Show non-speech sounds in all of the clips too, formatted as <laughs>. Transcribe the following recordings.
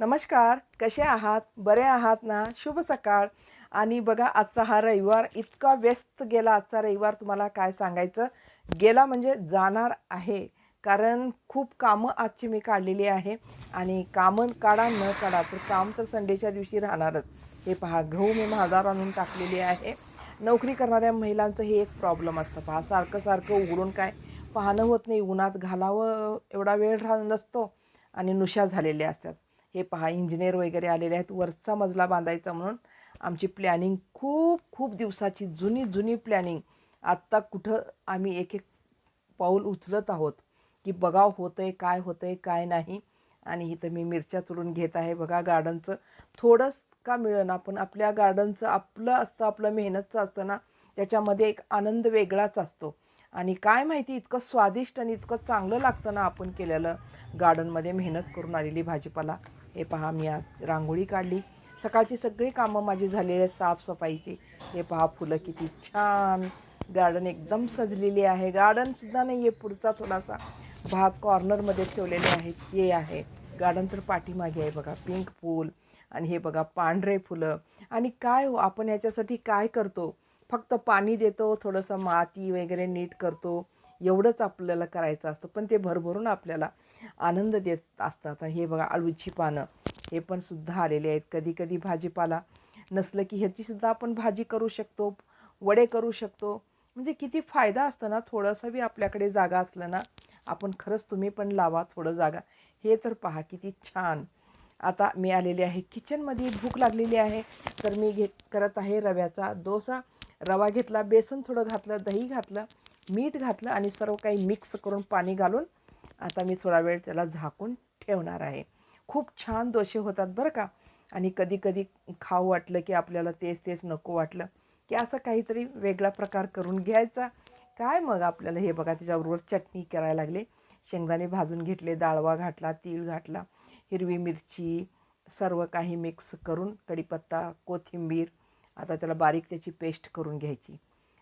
नमस्कार कसे आहात? बरे आहात ना? शुभ सकाळ. आणि बघा आजचा हा रविवार इतका व्यस्त गेला. आजचा रविवार तुम्हाला काय सांगायचं? गेला म्हणजे जाणार आहे. कारण खूप कामं आजची मी काढलेली आहे. आणि कामं काढा न काढा तर काम तर संडेच्या दिवशी राहणारच. हे पहा गहू मी महादार आणून टाकलेली आहे. नोकरी करणाऱ्या महिलांचं हे एक प्रॉब्लेम असतं. पहा सारखं सारखं उघडून काय पाहणं होत नाही. उन्हात घालावं एवढा वेळ राह नसतो. आणि नुशा झालेल्या असतात. हे पहा इंजिनियर वगैरे आलेले आहेत वरचा मजला बांधायचा म्हणून. आमची प्लॅनिंग खूप खूप दिवसाची जुनी जुनी प्लॅनिंग आत्ता कुठं आम्ही एक एक पाऊल उचलत आहोत की बघाव होतं आहे काय होतं आहे काय नाही. आणि इथं मी मिरच्या तुडून घेत आहे. बघा गार्डनचं थोडंच का मिळेना पण आपल्या गार्डनचं आपलं असतं आपलं मेहनतचं असतं ना त्याच्यामध्ये एक आनंद वेगळाच असतो. आणि काय माहिती इतकं स्वादिष्ट आणि इतकं चांगलं लागतं ना आपण केलेलं. गार्डनमध्ये मेहनत करून आलेली भाजीपाला. हे पहा मी आज रांगोळी काढली. सकाळची सगळी कामं माझी झालेली आहे साफसफाईची. हे पहा फुलं किती छान. गार्डन एकदम सजलेली आहे. गार्डनसुद्धा नाही आहे पुढचा थोडासा भाग कॉर्नरमध्ये ठेवलेले आहे ते आहे. गार्डन तर पाठीमागे आहे बघा पिंक फूल. आणि हे बघा पांढरे फुलं. आणि काय हो आपण याच्यासाठी काय करतो? फक्त पाणी देतो थोडंसं माती वगैरे नीट करतो एवढंच आपल्याला करायचं असतं. पण ते भरभरून आपल्याला आनंद देत असतात. हे बघा अळूची पानं हे पण सुद्धा आलेले आहेत. कधी कधी भाजीपाला नसलं की ह्याचीसुद्धा आपण भाजी करू शकतो वडे करू शकतो. म्हणजे किती फायदा असतो ना थोडंसं बी आपल्याकडे जागा असलं ना आपण खरंच तुम्ही पण लावा थोडं जागा. हे तर पहा किती छान. आता मी आलेली आहे किचनमध्ये भूक लागलेली आहे. तर मी घे करत आहे रव्याचा डोसा. रवा घेतला बेसन थोडं घातलं दही घातलं मीठ घातलं आणि सर्व काही मिक्स करून पाणी घालून आता मी थोडा वेळ त्याला झाकून ठेवणार आहे. खूप छान दोषे होतात बरं का. आणि कधी कधी खाऊ वाटलं की आपल्याला तेच तेच नको वाटलं की असं काहीतरी वेगळा प्रकार करून घ्यायचा. काय मग आपल्याला हे बघा त्याच्याबरोबर चटणी करायला लागले. शेंगदाणे भाजून घेतले डाळवा घातला तीळ घातला हिरवी मिरची सर्व काही मिक्स करून कढीपत्ता कोथिंबीर आता त्याला बारीक त्याची पेस्ट करून घ्यायची.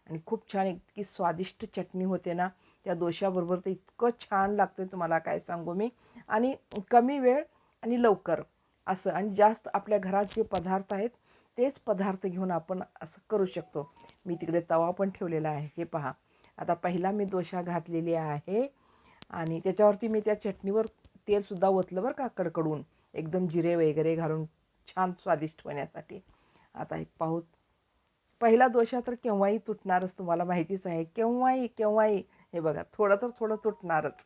आणि खूप छान इतकी स्वादिष्ट चटणी होते ना त्या दोशाबरोबर तर इतकं छान लागतं तुम्हाला काय सांगू मी. आणि कमी वेळ आणि लवकर असं आणि जास्त आपल्या घरात जे पदार्थ आहेत तेच पदार्थ घेऊन आपण असं करू शकतो. मी तिकडे तवा पण ठेवलेला आहे हे पहा. आता पहिला मी दोशा घातलेली आहे आणि त्याच्यावरती मी त्या चटणीवर तेलसुद्धा ओतलं बरं का कडकडून. एकदम जिरे वगैरे घालून छान स्वादिष्ट होण्यासाठी. आता हे पाहू. पहिला दोषा तर केव्हाही तुटणारच तुम्हाला माहितीच आहे. केव्हाही केव्हाही. हे बघा थोडं तर थोडं तुटणारच.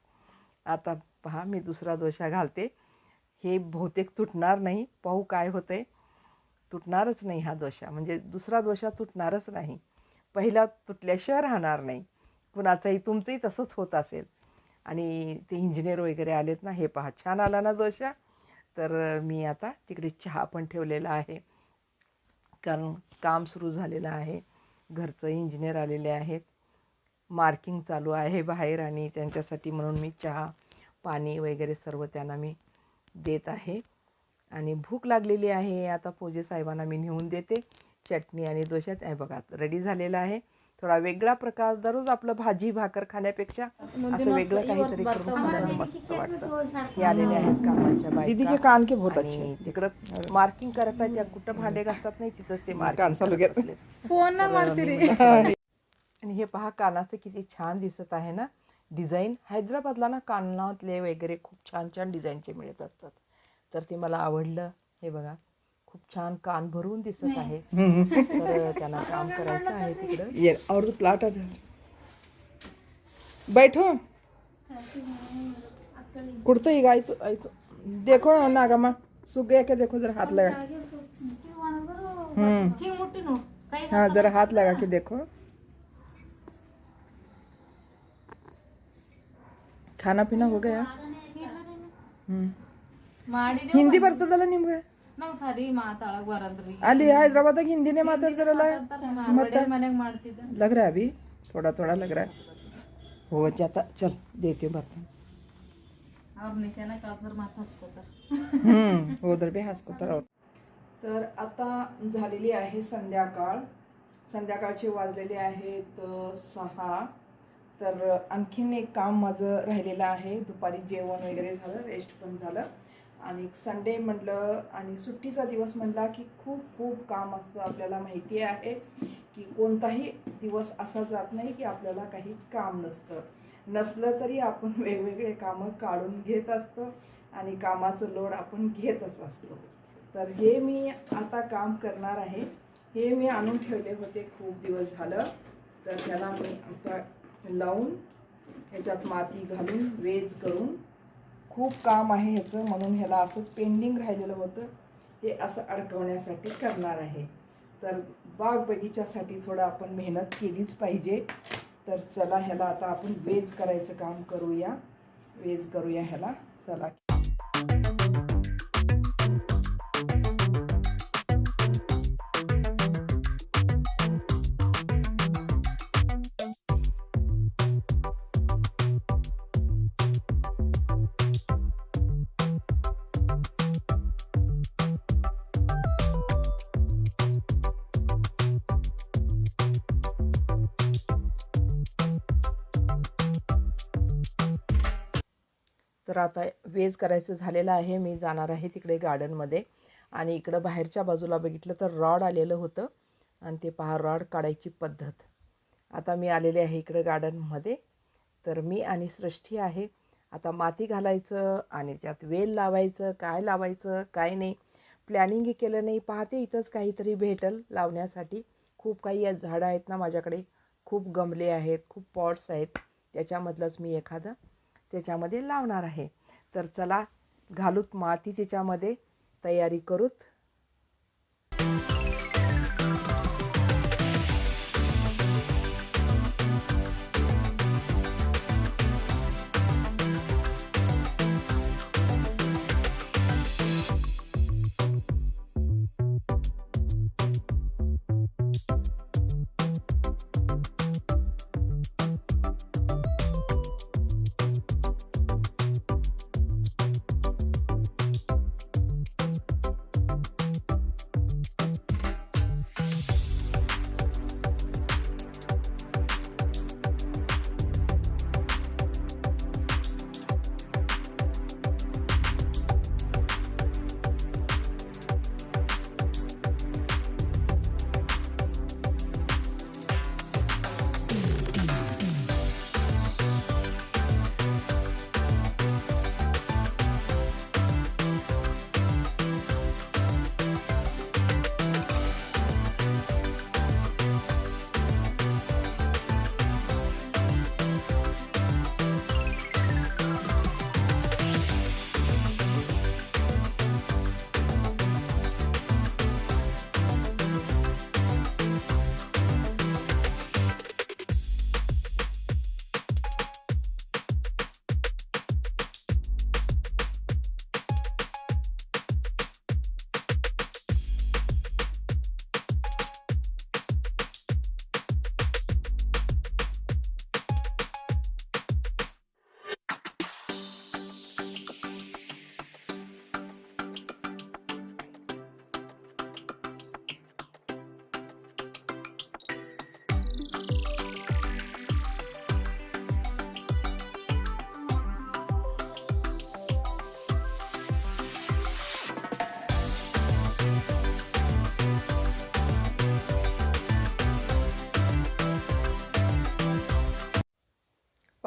आता पहा मी दुसरा दोषा घालते. हे बहुतेक तुटणार नाही. पाहू काय होतंय. तुटणारच नाही हा दोषा म्हणजे दुसरा दोषा तुटणारच नाही. पहिला तुटल्याशिवाय राहणार नाही. कुणाचंही तुमचंही तसंच होत असेल. आणि ते इंजिनियर वगैरे आलेत ना हे पहा छान आला ना दोषा तर मी आता तिकडे चहा पण ठेवलेला आहे. कारण काम सुरू झालेलं आहे. घरचं इंजिनियर आलेले आहेत. मार्किंग चालू आहे बाहेर आणि त्यांच्यासाठी म्हणून मी चहा पाणी वगैरे सर्व त्यांना मी देत आहे. आणि भूक लागलेली आहे. आता पोजे साहेबांना मी नेऊन देते. चटणी आणि दोशात आहे बघा रेडी झालेला आहे. थोडा वेगळा प्रकार दररोज आपलं भाजी भाकर खाण्यापेक्षा असं वेगळं काहीतरी वाटतं. आलेले आहेत कामाच्या बायका. कान के तिकडं मार्किंग करायचं त्या कुठं भांडे घासतात नाही तिथंच ते मार्किंग फोन आणि हे पहा कानाचं किती छान दिसत आहे ना. डिझाईन हैदराबादला ना कानातले वगैरे खूप छान छान डिझाईनचे मिळत असतात. तर ते मला आवडलं. हे बघा. खूप छान कान भरून दिसत आहे. <laughs> त्यांना काम करायचं आहे प्लाट बैठो. कुछ गायचो देखो ना नागामा. सुगे के देखो जरा हाथ लगा. हाँ जरा हाथ लगा के देखो. खाना पीना हो गया? हम्म. हिंदी बरसत झालं निमगं ನಂಗ್ ಸರಿ ಮಾತಾಡಕ್ ಬರದ್ರಿ ಅಲ್ಲಿ ಹೈದ್ರಾಬಾದಾಗ ಹಿಂದಿನೇ ಮಾತಾಡ್ತಾರಲ್ಲ ಮತ್ತೆ ಮನ್ಯಾಗ ಮಾಡ್ತಿದ್ದ लग रहा है अभी थोड़ा थोड़ा लग रहा है हो जाता चल देते हूँ बर्तन ಅವ್ರ ನಿಶಾನ ಕಳ್ದ್ರ ಮಾತು ಹಚ್ಕೋತಾರ हम्म उधर भी हासकोतर तर आता झालेली आहे संध्याकाळ संध्याकाळचे वाजलेले आहेत अ, सहा तर आणखीन एक काम माझं राहिलेलं आहे दुपारी जेवण वगैरे झालं रेस्ट पण झालं आणि संडे म्हटलं आणि सुट्टीचा दिवस म्हटला की खूप खूप काम असतं आपल्याला माहिती आहे की कोणताही दिवस असा जात नाही की आपल्याला काहीच काम नसतं. नसलं तरी आपण वेगवेगळे कामं काढून घेत असतो आणि कामाचं लोड आपण घेतच असतो. तर हे मी आता काम करणार आहे. हे मी आणून ठेवले होते खूप दिवस झालं. तर त्याला मी आता लावून ह्याच्यात माती घालून वेज करून खूप काम आहे ह्याचं म्हणून ह्याला असं पेंडिंग राहिलेलं होतं. हे असं अडकवण्यासाठी करणार आहे. तर बाग बगीच्यासाठी थोडं आपण मेहनत केलीच पाहिजे. तर चला ह्याला आता आपण वेज करायचं काम करूया. वेज करूया ह्याला. चला. तर आता वेज करायचं झालेलं आहे. मी जाणार आहे तिकडे गार्डनमध्ये आणि इकडं बाहेरच्या बाजूला बघितलं तर रॉड आलेलं होतं. आणि ते पहा रॉड काढायची पद्धत. आता मी आलेले आहे इकडं गार्डनमध्ये तर मी आणि सृष्टी आहे. आता माती घालायचं आणि त्यात वेल लावायचं. काय लावायचं? काय नाही. प्लॅनिंग केलं नाही. पाहते इथंच काहीतरी भेटल लावण्यासाठी. खूप काही झाडं आहेत ना माझ्याकडे. खूप गमले आहेत. खूप पॉट्स आहेत. त्याच्यामधलंच मी एखादं त्याच्यामध्ये लावणार आहे. तर चला घालूत माती त्याच्यामध्ये तयारी करूत.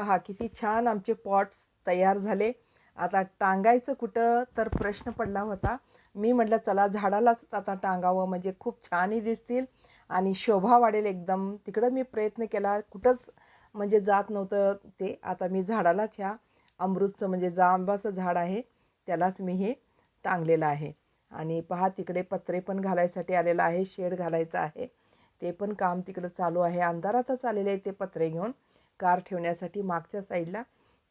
पहा किती छान आमचे पॉट्स तयार झाले. आता टांगायचं कुठं? तर प्रश्न पडला होता. मी म्हटलं चला झाडालाच आता टांगावं म्हणजे खूप छानही दिसतील. आणि शोभा वाढेल एकदम. तिकडं मी प्रयत्न केला कुठंच म्हणजे जात नव्हतं ते. आता मी झाडालाच ह्या अमृतचं म्हणजे जांबाचं झाड आहे त्यालाच मी हे टांगलेलं आहे. आणि पहा तिकडे पत्रे पण घालायसाठी आलेलं आहे शेड घालायचं आहे. ते पण काम तिकडं चालू आहे. अंधारातच आलेले आहे ते पत्रे घेऊन. कार ठेवण्यासाठी मागच्या साईडला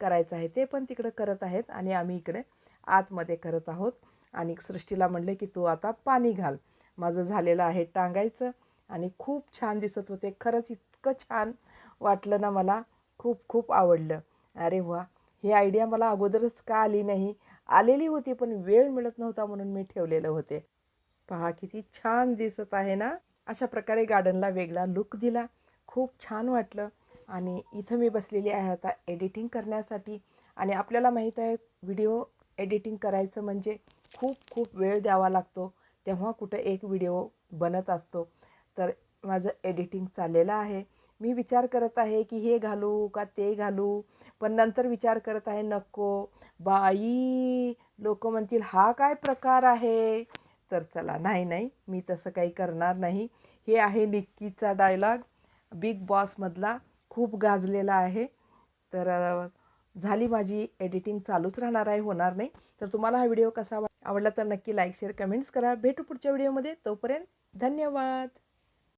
करायचं आहे. ते पण तिकडं करत आहेत आणि आम्ही इकडे आतमध्ये करत आहोत. आणि सृष्टीला म्हणलं की तू आता पाणी घाल. माझं झालेलं आहे टांगायचं आणि खूप छान दिसत होते. खरंच इतकं छान वाटलं ना मला. खूप खूप आवडलं. अरे वा ही आयडिया मला अगोदरच का आली नाही? आलेली होती पण वेळ मिळत नव्हता म्हणून मी ठेवलेलं होते. पहा किती छान दिसत आहे ना? अशा प्रकारे गार्डनला वेगळा लुक दिला. खूप छान वाटलं. आणि इथं मी बसलेली आहे आता एडिटिंग करण्यासाठी. आणि आपल्याला माहीत आहे व्हिडिओ एडिटिंग करायचं म्हणजे खूप खूप वेळ द्यावा लागतो. तेव्हा कुठं एक व्हिडिओ बनत असतो. तर माझं एडिटिंग चाललेलं आहे. मी विचार करत आहे की हे घालू का ते घालू? पण नंतर विचार करत आहे नको. बाई लोक म्हणतील हा काय प्रकार आहे? तर चला नाही नाही मी तसं काही करणार नाही. हे आहे निक्कीचा डायलॉग बिग बॉसमधला खूप गाजलेला आहे. तर झाली माझी एडिटिंग चालूच राहणार आहे होणार नाही. तर तुम्हाला हा व्हिडिओ कसा आवडला तर नक्की लाईक शेअर कमेंट्स करा. भेटू पुढच्या व्हिडिओमध्ये. तोपर्यंत धन्यवाद.